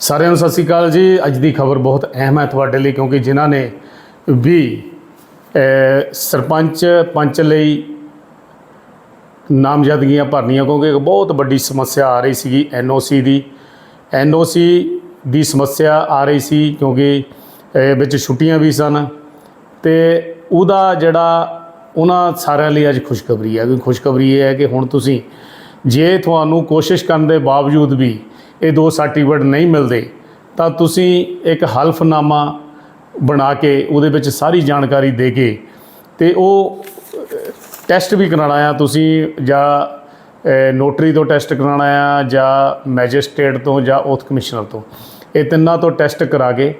ਸਾਰਿਆਂ ਨੂੰ ਸਤਿ ਸ਼੍ਰੀ ਅਕਾਲ ਜੀ। ਅੱਜ ਦੀ ਖਬਰ ਬਹੁਤ ਅਹਿਮ ਹੈ ਤੁਹਾਡੇ ਲਈ ਕਿਉਂਕਿ ਜਿਨ੍ਹਾਂ ਨੇ ਵੀ ਸਰਪੰਚ ਪੰਚ ਲਈ ਨਾਮਜ਼ਦਗੀਆਂ ਭਰਨੀਆਂ ਕਿਉਂਕਿ ਇੱਕ ਬਹੁਤ ਵੱਡੀ ਸਮੱਸਿਆ ਆ ਰਹੀ ਸੀਗੀ ਐਨਓਸੀ ਦੀ। ਐਨਓਸੀ ਦੀ ਸਮੱਸਿਆ ਆ ਰਹੀ ਸੀ ਕਿਉਂਕਿ ਵਿੱਚ ਛੁੱਟੀਆਂ ਵੀ ਸਨ ਤੇ ਉਹਦਾ ਜਿਹੜਾ ਉਹਨਾਂ ਸਾਰਿਆਂ ਲਈ ਅੱਜ ਖੁਸ਼ਖਬਰੀ ਹੈ। ਕਿ ਖੁਸ਼ਖਬਰੀ ਇਹ ਹੈ ਕਿ ਹੁਣ ਤੁਸੀਂ ਜੇ ਤੁਹਾਨੂੰ ਕੋਸ਼ਿਸ਼ ਕਰਨ ਦੇ ਬਾਵਜੂਦ ਵੀ ਇਹ ਦੋ ਸਰਟੀਫਿਕੇਟ ਨਹੀਂ ਮਿਲਦੇ, ਤਾਂ ਤੁਸੀਂ ਇੱਕ ਹਲਫਨਾਮਾ ਬਣਾ ਕੇ ਉਹਦੇ ਵਿੱਚ ਸਾਰੀ ਜਾਣਕਾਰੀ ਦੇ ਕੇ ਤੇ ਉਹ ਟੈਸਟ ਵੀ ਕਰਾਉਣਾ ਆ ਤੁਸੀਂ ਜਾਂ ਨੋਟਰੀ ਤੋਂ ਟੈਸਟ ਕਰਾਉਣਾ ਆ ਜਾਂ ਮੈਜਿਸਟ੍ਰੇਟ ਤੋਂ ਜਾਂ ਔਥ ਕਮਿਸ਼ਨਰ ਤੋਂ। ਇਹ ਤਿੰਨਾਂ ਤੋਂ ਟੈਸਟ ਕਰਾ ਕੇ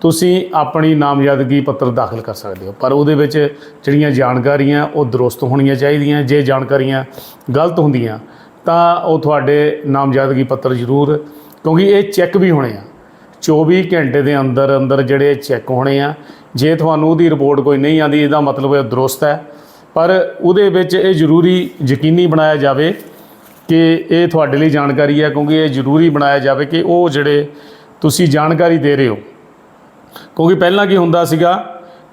ਤੁਸੀਂ ਆਪਣੀ ਨਾਮਜ਼ਦਗੀ ਪੱਤਰ ਦਾਖਲ ਕਰ ਸਕਦੇ ਹੋ। ਪਰ ਉਹਦੇ ਵਿੱਚ ਜਿਹੜੀਆਂ ਜਾਣਕਾਰੀਆਂ ਉਹ ਦਰੁਸਤ ਹੋਣੀਆਂ ਚਾਹੀਦੀਆਂ, ਜੇ ਜਾਣਕਾਰੀਆਂ ਗਲਤ ਹੁੰਦੀਆਂ ਤਾਂ ਉਹ ਤੁਹਾਡੇ ਨਾਮਜ਼ਦਗੀ ਪੱਤਰ ਜ਼ਰੂਰ, ਕਿਉਂਕਿ ਇਹ ਚੈੱਕ ਵੀ ਹੋਣੇ ਆ। 24 ਘੰਟੇ ਦੇ ਅੰਦਰ ਅੰਦਰ ਜਿਹੜੇ ਚੈੱਕ ਹੋਣੇ ਆ, ਜੇ ਤੁਹਾਨੂੰ ਉਹਦੀ ਰਿਪੋਰਟ ਕੋਈ ਨਹੀਂ ਆਂਦੀ ਇਹਦਾ ਮਤਲਬ ਇਹ ਦਰੁਸਤ ਹੈ। ਪਰ ਉਹਦੇ ਵਿੱਚ ਇਹ ਜ਼ਰੂਰੀ ਯਕੀਨੀ ਬਣਾਇਆ ਜਾਵੇ ਕਿ ਇਹ ਤੁਹਾਡੇ ਲਈ ਜਾਣਕਾਰੀ ਹੈ, ਕਿਉਂਕਿ ਇਹ ਜ਼ਰੂਰੀ ਬਣਾਇਆ ਜਾਵੇ ਕਿ ਉਹ ਜਿਹੜੇ ਤੁਸੀਂ ਜਾਣਕਾਰੀ ਦੇ ਰਹੇ ਹੋ। ਕਿਉਂਕਿ ਪਹਿਲਾਂ ਕੀ ਹੁੰਦਾ ਸੀਗਾ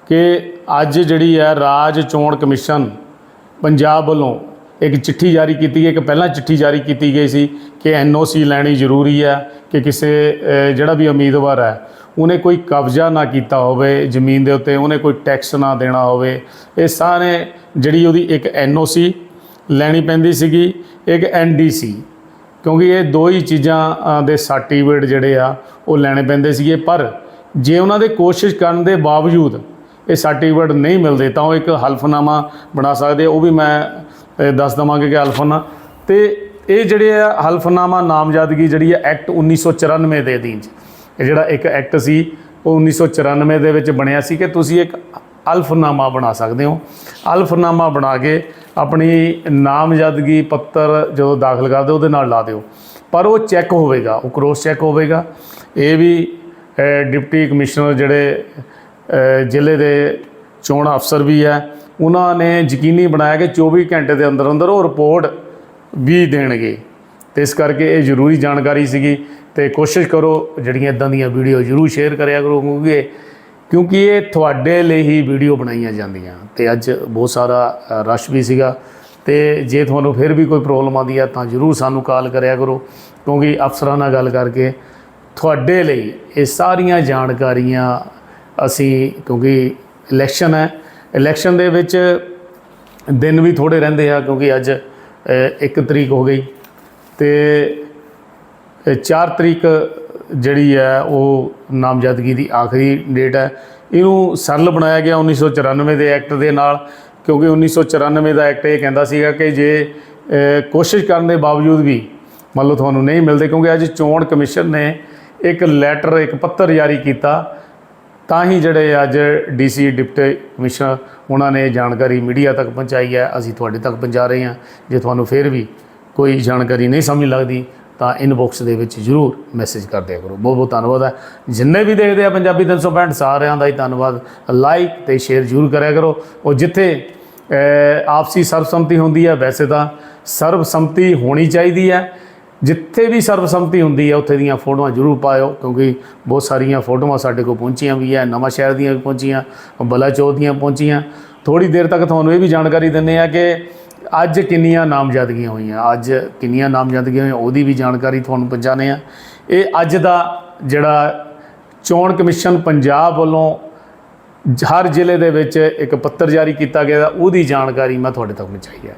ਕਿ ਅੱਜ ਜਿਹੜੀ ਹੈ ਰਾਜ ਚੋਣ ਕਮਿਸ਼ਨ ਪੰਜਾਬ ਵੱਲੋਂ ਇੱਕ ਚਿੱਠੀ ਜਾਰੀ ਕੀਤੀ ਗਈ, ਇੱਕ ਪਹਿਲਾਂ ਚਿੱਠੀ ਜਾਰੀ ਕੀਤੀ ਗਈ ਸੀ ਕਿ ਐਨਓਸੀ ਲੈਣੀ ਜ਼ਰੂਰੀ ਹੈ ਕਿ ਕਿਸੇ ਜਿਹੜਾ ਵੀ ਉਮੀਦਵਾਰ ਹੈ, ਉਹਨੇ ਕੋਈ ਕਬਜ਼ਾ ਨਾ ਕੀਤਾ ਹੋਵੇ ਜ਼ਮੀਨ ਦੇ ਉੱਤੇ, ਉਹਨੇ ਕੋਈ ਟੈਕਸ ਨਾ ਦੇਣਾ ਹੋਵੇ। ਇਹ ਸਾਰੇ ਜਿਹੜੀ ਉਹਦੀ ਇੱਕ ਐਨਓਸੀ ਲੈਣੀ ਪੈਂਦੀ ਸੀਗੀ, ਇੱਕ ਐਨਡੀਸੀ, ਕਿਉਂਕਿ ਇਹ ਦੋ ਹੀ ਚੀਜ਼ਾਂ ਦੇ ਸਰਟੀਫਿਕੇਟ ਜਿਹੜੇ ਆ, ਉਹ ਲੈਣੇ ਪੈਂਦੇ ਸੀਗੇ। ਪਰ ਜੇ ਉਹਨਾਂ ਦੇ ਕੋਸ਼ਿਸ਼ ਕਰਨ ਦੇ ਬਾਵਜੂਦ ਇਹ ਸਰਟੀਫਿਕੇਟ ਨਹੀਂ ਮਿਲਦੇ, ਤਾਂ ਉਹ ਇੱਕ ਹਲਫਨਾਮਾ ਬਣਾ ਸਕਦੇ ਉਹ ਵੀ ਮੈਂ ਦੱਸ ਦਵਾਂਗੇ ਕਿ ਹਲਫਨਾ ਤੇ ਇਹ ਜਿਹੜੇ ਆ ਹਲਫਨਾਮਾ ਨਾਮਜ਼ਦਗੀ ਜਿਹੜੀ ਹੈ ਐਕਟ 1994 ਦੇ ਅਧੀਨ 'ਚ। ਇਹ ਜਿਹੜਾ ਇੱਕ ਐਕਟ ਸੀ, ਉਹ 1994 ਦੇ ਵਿੱਚ ਬਣਿਆ ਸੀ ਕਿ ਤੁਸੀਂ ਇੱਕ ਅਲਫਨਾਮਾ ਬਣਾ ਸਕਦੇ ਹੋ। ਅਲਫਨਾਮਾ ਬਣਾ ਕੇ ਆਪਣੀ ਨਾਮਜ਼ਦਗੀ ਪੱਤਰ ਜਦੋਂ ਦਾਖਲ ਕਰਦੇ ਹੋ, ਉਹਦੇ ਨਾਲ ਲਾ ਦਿਓ। ਪਰ ਉਹ ਚੈੱਕ ਹੋਵੇਗਾ, ਉਹ ਕ੍ਰੋਸ ਚੈੱਕ ਹੋਵੇਗਾ। ਇਹ ਵੀ ਡਿਪਟੀ ਕਮਿਸ਼ਨਰ ਜਿਹੜੇ ਜ਼ਿਲ੍ਹੇ ਦੇ ਚੋਣ ਅਫਸਰ ਵੀ ਹੈ ਉਹਨਾਂ ਨੇ ਯਕੀਨੀ ਬਣਾਇਆ ਕਿ 24 ਘੰਟੇ ਦੇ ਅੰਦਰ ਅੰਦਰ ਉਹ ਰਿਪੋਰਟ ਵੀ ਦੇਣਗੇ। ਤੇ ਇਸ ਕਰਕੇ ਇਹ ਜ਼ਰੂਰੀ ਜਾਣਕਾਰੀ ਸੀਗੀ ਤੇ ਕੋਸ਼ਿਸ਼ ਕਰੋ ਜਿਹੜੀਆਂ ਇਦਾਂ ਦੀਆਂ ਵੀਡੀਓ ਜ਼ਰੂਰ ਸ਼ੇਅਰ ਕਰਿਆ ਕਰੋ ਕਿਉਂਕਿ ਕਿਉਂਕਿ ਇਹ ਤੁਹਾਡੇ ਲਈ ਹੀ ਵੀਡੀਓ ਬਣਾਈਆਂ ਜਾਂਦੀਆਂ। ਤੇ ਅੱਜ ਬਹੁਤ ਸਾਰਾ ਰਸ਼ ਵੀ ਸੀਗਾ। ਤੇ ਜੇ ਤੁਹਾਨੂੰ ਫਿਰ ਵੀ ਕੋਈ ਪ੍ਰੋਬਲਮ ਆਉਂਦੀ ਹੈ ਤਾਂ ਜ਼ਰੂਰ ਸਾਨੂੰ ਕਾਲ ਕਰਿਆ ਕਰੋ। ਕਿਉਂਕਿ ਅਫਸਰਾਂ ਨਾਲ ਗੱਲ ਕਰਕੇ ਤੁਹਾਡੇ ਲਈ ਇਹ ਸਾਰੀਆਂ ਜਾਣਕਾਰੀਆਂ ਅਸੀਂ ਕਿਉਂਕਿ ਇਲੈਕਸ਼ਨ ਹੈ ਇਲੈਕਸ਼ਨ ਦੇ ਵਿੱਚ ਦਿਨ ਵੀ ਥੋੜੇ ਰਹਿੰਦੇ ਆ ਕਿਉਂਕਿ ਅੱਜ 1 ਤਰੀਕ ਹੋ ਗਈ ਤੇ 4 ਤਰੀਕ ਜਿਹੜੀ ਹੈ ਉਹ ਨਾਮਜ਼ਦਗੀ ਦੀ ਆਖਰੀ ਡੇਟ ਹੈ। ਇਹਨੂੰ ਸਰਲ ਬਣਾਇਆ ਗਿਆ 1994 ਦੇ ਐਕਟ ਦੇ ਨਾਲ ਕਿਉਂਕਿ 1994 ਦਾ ਐਕਟ ਇਹ ਕਹਿੰਦਾ ਸੀਗਾ ਕਿ ਜੇ ਕੋਸ਼ਿਸ਼ ਕਰਨ ਦੇ ਬਾਵਜੂਦ ਵੀ ਮੰਨ ਲਓ ਤੁਹਾਨੂੰ ਨਹੀਂ ਮਿਲਦੇ ਕਿਉਂਕਿ ਅੱਜ ਚੋਣ ਕਮਿਸ਼ਨ ਨੇ ਇੱਕ ਲੈਟਰ, ਇੱਕ ਪੱਤਰ ਜਾਰੀ ਕੀਤਾ ਤਾਂ ਹੀ ਜਿਹੜੇ ਅੱਜ ਡੀਸੀ ਡਿਪਟੀ ਕਮਿਸ਼ਨਰ ਉਹਨਾਂ ਨੇ ਜਾਣਕਾਰੀ ਮੀਡੀਆ ਤੱਕ ਪਹੁੰਚਾਈ ਹੈ, ਅਸੀਂ ਤੁਹਾਡੇ ਤੱਕ ਪਹੁੰਚਾ ਰਹੇ ਹਾਂ। ਜੇ ਤੁਹਾਨੂੰ ਫਿਰ ਵੀ ਕੋਈ ਜਾਣਕਾਰੀ ਨਹੀਂ ਸਮਝ ਲੱਗਦੀ, ਤਾਂ ਇਨਬਾਕਸ ਦੇ ਵਿੱਚ ਜਰੂਰ ਮੈਸੇਜ ਕਰ ਦਿਆ ਕਰੋ। ਬਹੁਤ ਬਹੁਤ ਧੰਨਵਾਦ ਹੈ। ਜਿੰਨੇ ਵੀ ਦੇਖਦੇ ਆ ਪੰਜਾਬੀ 365 ਸਾਰਿਆਂ ਦਾ ਹੀ ਧੰਨਵਾਦ। ਲਾਈਕ ਤੇ ਸ਼ੇਅਰ ਜਰੂਰ ਕਰਿਆ ਕਰੋ। ਉਹ ਜਿੱਥੇ ਆਪਸੀ ਸਰਬਸੰਮਤੀ ਹੁੰਦੀ ਹੈ, ਵੈਸੇ ਤਾਂ ਸਰਬਸੰਮਤੀ ਹੋਣੀ ਚਾਹੀਦੀ ਹੈ। ਜਿੱਥੇ ਵੀ ਸਰਬਸੰਮਤੀ ਹੁੰਦੀ ਹੈ, ਉੱਥੇ ਦੀਆਂ ਫੋਟੋਆਂ ਜ਼ਰੂਰ ਪਾਇਓ, ਕਿਉਂਕਿ ਬਹੁਤ ਸਾਰੀਆਂ ਫੋਟੋਆਂ ਸਾਡੇ ਕੋਲ ਪਹੁੰਚੀਆਂ ਵੀ ਹੈ, ਨਵਾਂ ਸ਼ਹਿਰ ਦੀਆਂ ਵੀ ਪਹੁੰਚੀਆਂ, ਬਲਾਚੌਰ ਦੀਆਂ ਪਹੁੰਚੀਆਂ। ਥੋੜੀ ਦੇਰ ਤੱਕ ਤੁਹਾਨੂੰ ਇਹ ਵੀ ਜਾਣਕਾਰੀ ਦਿੰਦੇ ਆ ਕਿ ਅੱਜ ਕਿੰਨੀਆਂ ਨਾਮਜ਼ਦਗੀਆਂ ਹੋਈਆਂ, ਅੱਜ ਕਿੰਨੀਆਂ ਨਾਮਜ਼ਦਗੀਆਂ ਹੋਈਆਂ, ਉਹਦੀ ਵੀ ਜਾਣਕਾਰੀ ਤੁਹਾਨੂੰ ਪਹੁੰਚਾਉਂਦੇ ਆ ਇਹ ਅੱਜ ਦਾ ਜਿਹੜਾ ਚੋਣ ਕਮਿਸ਼ਨ ਪੰਜਾਬ ਵੱਲੋਂ ਹਰ ਜ਼ਿਲ੍ਹੇ ਦੇ ਵਿੱਚ ਇੱਕ ਪੱਤਰ ਜਾਰੀ ਕੀਤਾ ਗਿਆ, ਉਹਦੀ ਜਾਣਕਾਰੀ ਮੈਂ ਤੁਹਾਡੇ ਤੱਕ ਪਹੁੰਚਾਈ ਹੈ।